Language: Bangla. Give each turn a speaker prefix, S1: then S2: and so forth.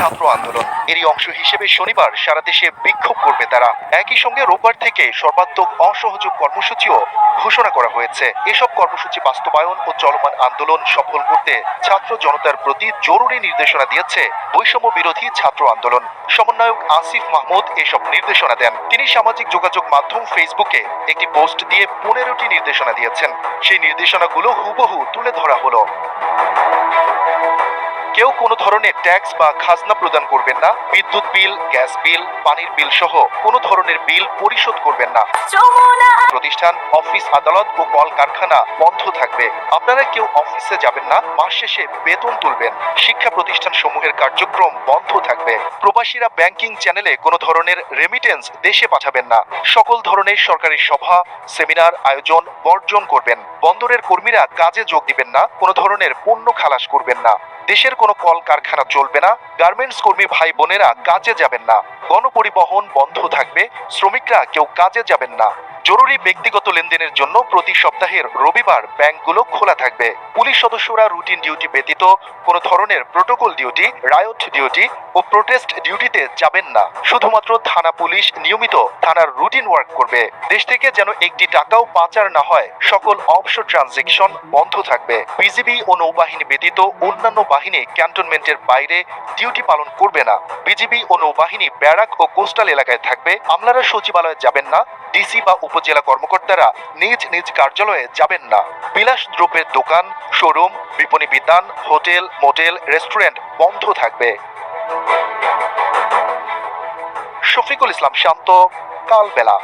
S1: ছাত্র আন্দোলন। এরই অংশ হিসেবে শনিবার সারা দেশে বিক্ষোভ করবে তারা। একই সঙ্গে রোববার থেকে সর্বাত্মক অসহযোগ কর্মসূচিও ঘোষণা করা হয়েছে। এসব কর্মসূচি বাস্তবায়ন ও চলমান আন্দোলন সফল করতে ছাত্র জনতার প্রতি জরুরি নির্দেশনা দিয়েছে বৈষম্য বিরোধী ছাত্র আন্দোলন। সমন্বয়ক আসিফ মাহমুদ এসব নির্দেশনা দেন। তিনি সামাজিক যোগাযোগ মাধ্যম ফেসবুকে একটি পোস্ট দিয়ে পনেরোটি নির্দেশনা দিয়েছেন। সেই নির্দেশনাগুলো হুবহু তুলে ধরা হলো। কেউ কোনো ধরনের ট্যাক্স বা খাজনা প্রদান করবেন না। বিদ্যুৎ বিল, গ্যাস বিল, পানির বিল সহ কোনো ধরনের বিল পরিশোধ করবেন না। প্রতিষ্ঠান, অফিস, আদালত ও কল কারখানা বন্ধ থাকবে। আপনারা কেউ অফিসে যাবেন না, মাস শেষে বেতন তুলবেন। শিক্ষা প্রতিষ্ঠান সমূহের কার্যক্রম বন্ধ থাকবে। প্রবাসীরা ব্যাংকিং চ্যানেলে কোনো ধরনের রেমিটেন্স দেশে পাঠাবেন না। সকল ধরনের সরকারি সভা, সেমিনার, আয়োজন, বর্জন করবেন। বন্দরের কর্মীরা কাজে যোগ দিবেন না, কোনো ধরনের পণ্য খালাস করবেন না। দেশের কোনো কল কারখানা চলবে না, গার্মেন্টস কর্মী ভাই বোনেরা কাজে যাবেন না। গণপরিবহন বন্ধ থাকবে, শ্রমিকরা কেউ কাজে যাবেন না। জরুরি ব্যক্তিগত লেনদেনের জন্য প্রতি সপ্তাহের রবিবার ব্যাংকগুলো খোলা থাকবে। পুলিশ সদস্যরা রুটিন ডিউটি ব্যতীত কোনো ধরনের প্রোটোকল ডিউটি রায়ট ডিউটি ও প্রোটেস্ট ডিউটিতে যাবেন না। শুধুমাত্র থানা পুলিশ নিয়মিত থানার রুটিন ওয়ার্ক করবে। দেশ থেকে যেন একটি টাকাও পাচার না হয়, সকল অফশোর ট্রানজেকশন বন্ধ থাকবে। বিজিবি ও নৌবাহিনী ব্যতীত অন্যান্য বাহিনী ক্যান্টনমেন্টের বাইরে ডিউটি পালন করবে না। বিজিবি ও নৌবাহিনী ব্যারাক ও কোস্টাল এলাকায় থাকবে। আমলারা সচিবালয়ে যাবেন না, ডিসি বা উপজেলা কর্মকর্তারা নিজ নিজ কার্যালয়ে যাবেন না। বিলাস দ্রব্যের দোকান, শোরুম, বিপণী বিতান, হোটেল, মোটেল, রেস্টুরেন্ট বন্ধ থাকবে। শফিকুল ইসলাম শান্ত, কালবেলা।